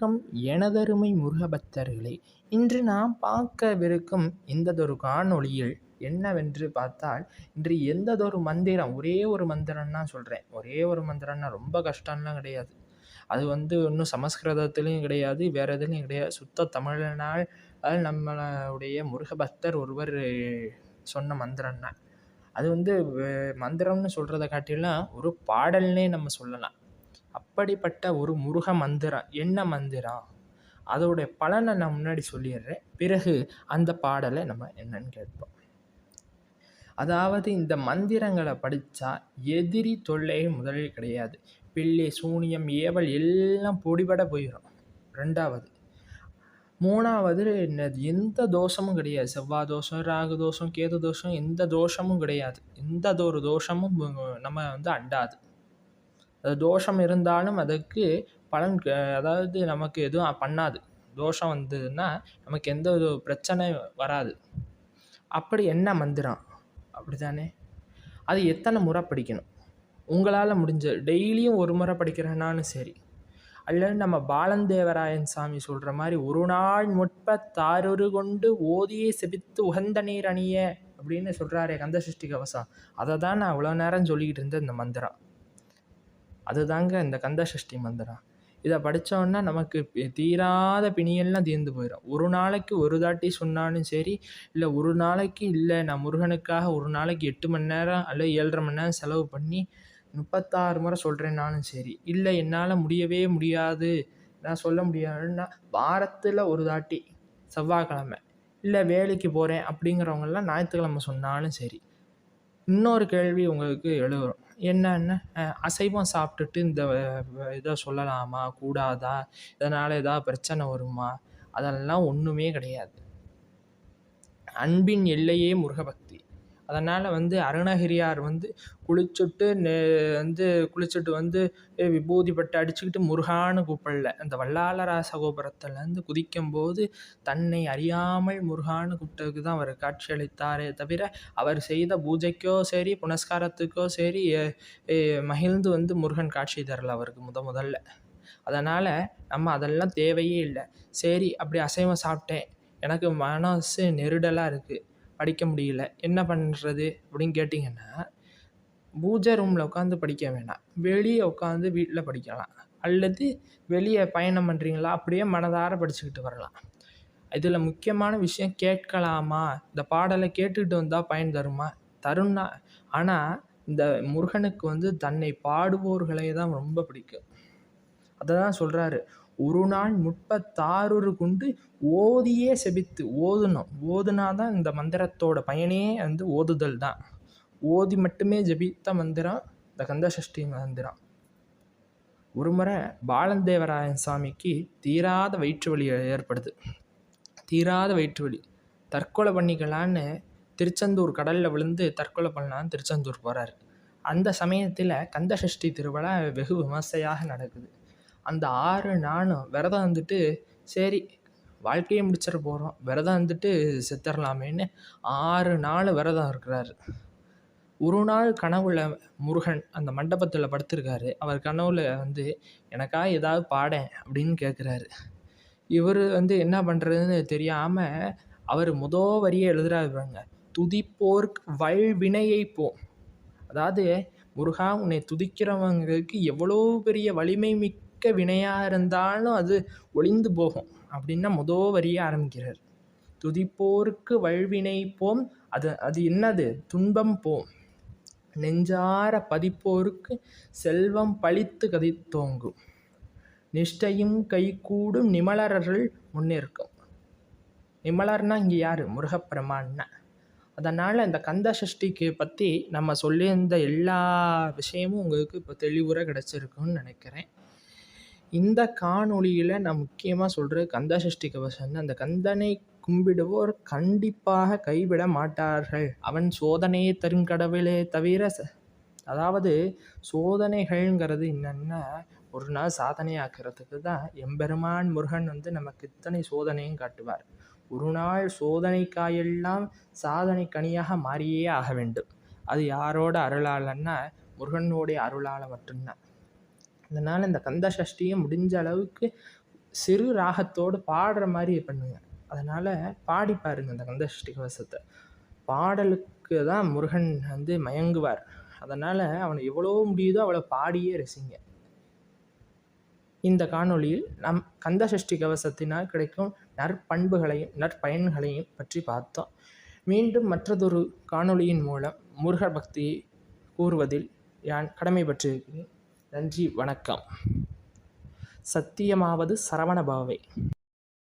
வணக்கம் எனதருமை முருகபக்தர்களே. இன்று நாம் பார்க்கவிருக்கும் இந்ததொரு காணொளியில் என்னவென்று பார்த்தால் இன்று எந்ததொரு மந்திரம் ஒரே ஒரு மந்திரம் தான் சொல்கிறேன் ஒரே ஒரு மந்திரம்னா ரொம்ப கஷ்டம்லாம் கிடையாது. அது வந்து இன்னும் சமஸ்கிருதத்துலேயும் கிடையாது வேறு எதுலேயும் கிடையாது. சுத்த தமிழனால் நம்மளுடைய முருகபக்தர் ஒருவர் சொன்ன மந்திரம் தான் அது வந்து மந்திரம்னு சொல்கிறத காட்டிலாம் ஒரு பாடல்னே நம்ம சொல்லலாம். அப்படிப்பட்ட ஒரு முருக மந்திரம் என்ன மந்திரம் அதோடைய பலனை நான் முன்னாடி சொல்லிடுறேன். பிறகு அந்த பாடலை நம்ம என்னன்னு கேட்போம். அதாவது இந்த மந்திரங்களை படித்தா எதிரி தொல்லை முதலில் கிடையாது. பில்லி சூனியம் ஏவல் எல்லாம் பொடிபட போயிடும் ரெண்டாவது. மூணாவது எந்த தோஷமும் கிடையாது. செவ்வாய் தோஷம் ராகு தோஷம் கேது தோஷம் எந்த தோஷமும் கிடையாது. எந்த ஒரு தோஷமும் நம்ம வந்து அண்டாது. தோஷம் இருந்தாலும் அதுக்கு பலன் அதாவது நமக்கு எதுவும் பண்ணாது. தோஷம் வந்ததுன்னா நமக்கு எந்த ஒரு பிரச்சனை வராது. அப்படி என்ன மந்திரம்? அப்படி தானே அது எத்தனை முறை படிக்கணும்? உங்களால் முடிஞ்ச டெய்லியும் ஒரு முறை படிக்கிறேன்னாலும் சரி. அல்லது நம்ம பாலந்தேவராயன் சாமி சொல்கிற மாதிரி ஒரு நாள் முற்ப தாரொரு கொண்டு ஓதியே செபித்து உகந்த நீர் அணிய அப்படின்னு சொல்கிறாரே கந்த சிருஷ்டி கவசம். அதை தான் நான் அவ்வளோ நேரம் சொல்லிக்கிட்டு இருந்தேன் இந்த மந்திரம். அதுதாங்க இந்த கந்த சஷ்டி மந்திரம். இதை படித்தோன்னா நமக்கு தீராத பிணியெல்லாம் தீர்ந்து போயிடும் ஒரு நாளைக்கு ஒரு தாட்டி சொன்னாலும் சரி இல்லை ஒரு நாளைக்கு இல்லை நான் முருகனுக்காக ஒரு நாளைக்கு எட்டு மணி நேரம் அல்ல ஏழரை மணி நேரம் செலவு பண்ணி முப்பத்தாறு முறை சொல்கிறேன்னாலும் சரி இல்லை என்னால் முடியவே முடியாது நான் சொல்ல முடியாதுன்னா வாரத்தில் ஒரு தாட்டி செவ்வாய்க்கிழமை இல்லை வேலைக்கு போகிறேன் அப்படிங்கிறவங்கெல்லாம் ஞாயிற்றுக்கிழமை சொன்னாலும் சரி இன்னொரு கேள்வி உங்களுக்கு எழுவரும். என்னென்ன? அசைவம் சாப்பிட்டுட்டு இந்த இதை சொல்லலாமா? கூடாதா? இதனால் ஏதாவது பிரச்சனை வருமா? அதெல்லாம் ஒன்றுமே கிடையாது. அன்பின் எல்லையே முருகபக்தி அதனால் வந்து அருணகிரியார் வந்து குளிச்சுட்டு நெ வந்து குளிச்சுட்டு வந்து விபூதி பட்டு அடிச்சுக்கிட்டு முருகான்னு கூப்பிடல. அந்த வல்லாளராச கோபுரத்துலேருந்து குதிக்கும்போது தன்னை அறியாமல் முருகான்னு கூப்பிட்டதுக்கு தான் அவர் காட்சியளித்தாரே தவிர அவர் செய்த பூஜைக்கோ சரி புனஸ்காரத்துக்கோ சரி மகிழ்ந்து வந்து முருகன் காட்சி தரல அவருக்கு முத முதல்ல. அதனால் நம்ம அதெல்லாம் தேவையே இல்லை. சரி அப்படி அசைவம் சாப்பிட்டேன். எனக்கு மனசு நெருடலாக இருக்குது படிக்க முடியல. என்ன பண்ணுறது அப்படின்னு கேட்டிங்கன்னா பூஜை ரூமில் உட்காந்து படிக்க வேணாம். வெளியே உட்காந்து வீட்டில் படிக்கலாம். அல்லது வெளியே பயணம் பண்ணுறீங்களா அப்படியே மனதார படிச்சுக்கிட்டு வரலாம். இதில் முக்கியமான விஷயம் கேட்கலாமா? இந்த பாடலை கேட்டுக்கிட்டு வந்தால் பயன் தருமா? தரும்னா ஆனால் இந்த முருகனுக்கு வந்து தன்னை பாடுவோர்களை தான் ரொம்ப பிடிக்கும். அதை தான் சொல்கிறாரு ஒரு நாள் முப்பத்தாறு குண்டு ஓதியே செபித்து ஓதுனோம். ஓதுனா தான் இந்த மந்திரத்தோட பயனே வந்து ஓதுதல் தான் ஓதி மட்டுமே ஜபித்த மந்திரம் இந்த கந்தசஷ்டி மந்திரம். ஒரு முறை பாலந்தேவராயன் சாமிக்கு தீராத வயிற்று வலி ஏற்படுது. தீராத வயிற்று வலி தற்கொலை பண்ணிக்கலான்னு திருச்செந்தூர் கடலில் விழுந்து தற்கொலை பண்ணலான்னு திருச்செந்தூர் போகிறாரு அந்த சமயத்தில் கந்தசஷ்டி திருவிழா வெகு விமர்சையாக நடக்குது. அந்த ஆறு நானும் விரதம் வந்துட்டு சரி வாழ்க்கையை முடிச்சிட போகிறோம் விரதம் வந்துட்டு செத்துடலாமேன்னு ஆறு நாள் விரதம் இருக்கிறாரு. ஒரு நாள் கனவுல முருகன் அந்த மண்டபத்தில் படுத்திருக்காரு. அவர் கனவுல வந்து எனக்கா ஏதாவது பாடேன் அப்படின்னு கேட்குறாரு இவர் வந்து என்ன பண்ணுறதுன்னு தெரியாமல் அவர் முத வரியை எழுதுறாருங்க துதிப்போர்க்கு வல்வினையை போ. அதாவது முருகா உன்னை துதிக்கிறவங்களுக்கு எவ்வளோ பெரிய வலிமை மிக்க மிக்க வினையாக இருந்தாலும் அது ஒளிந்து போகும் அப்படின்னா முதோ வரியே ஆரம்பிக்கிறார். துதிப்போருக்கு வல்வினை போம் அது அது என்னது? துன்பம் போம். நெஞ்சார பதிப்போருக்கு செல்வம் பழித்து கதித்தோங்கும் நிஷ்டையும் கைகூடும் நிமலரர்கள் முன்னிற்கும். நிமலர்னா இங்கே யார்? முருகப்பெருமான்னா. அதனால் இந்த கந்த சஷ்டிக்கு பற்றி நம்ம சொல்லியிருந்த எல்லா விஷயமும் உங்களுக்கு இப்போ தெளிவுற கிடச்சிருக்குன்னு நினைக்கிறேன். இந்த காணொளியில் நான் முக்கியமாக சொல்கிறது கந்தசஷ்டி கவசம் அந்த கந்தனை கும்பிடுவோர் கண்டிப்பாக கைவிட மாட்டார்கள். அவன் சோதனையை தரும் கடவுளே தவிர அதாவது சோதனைகள்ங்கிறது என்னென்னா ஒரு நாள் சாதனை ஆக்கிறதுக்கு தான் எம்பெருமான் முருகன் வந்து நமக்கு இத்தனை சோதனையும் காட்டுவார். ஒரு நாள் சோதனைக்காயெல்லாம் சாதனை கனியாக மாறியே ஆக வேண்டும். அது யாரோட அருளாளன்னா முருகனுடைய அருளால் மட்டும்தான். அதனால் இந்த கந்த சஷ்டியை முடிஞ்ச அளவுக்கு சிறு ராகத்தோடு பாடுற மாதிரி பண்ணுங்க. அதனால் பாடி பாருங்க அந்த சஷ்டி கவசத்தை. பாடலுக்கு தான் முருகன் வந்து மயங்குவார். அதனால் அவனை எவ்வளோ முடியுதோ அவ்வளோ பாடியே ரசிங்க. இந்த காணொளியில் நம் கந்த சஷ்டி கவசத்தினால் கிடைக்கும் நற்பண்புகளையும் நற்பயன்களையும் பற்றி பார்த்தோம். மீண்டும் மற்றதொரு காணொளியின் மூலம் முருக பக்தியை கூறுவதில் யான் கடமைப்பட்டிருக்கிறேன். நன்றி வணக்கம். சத்தியமாவது சரவண பாவை.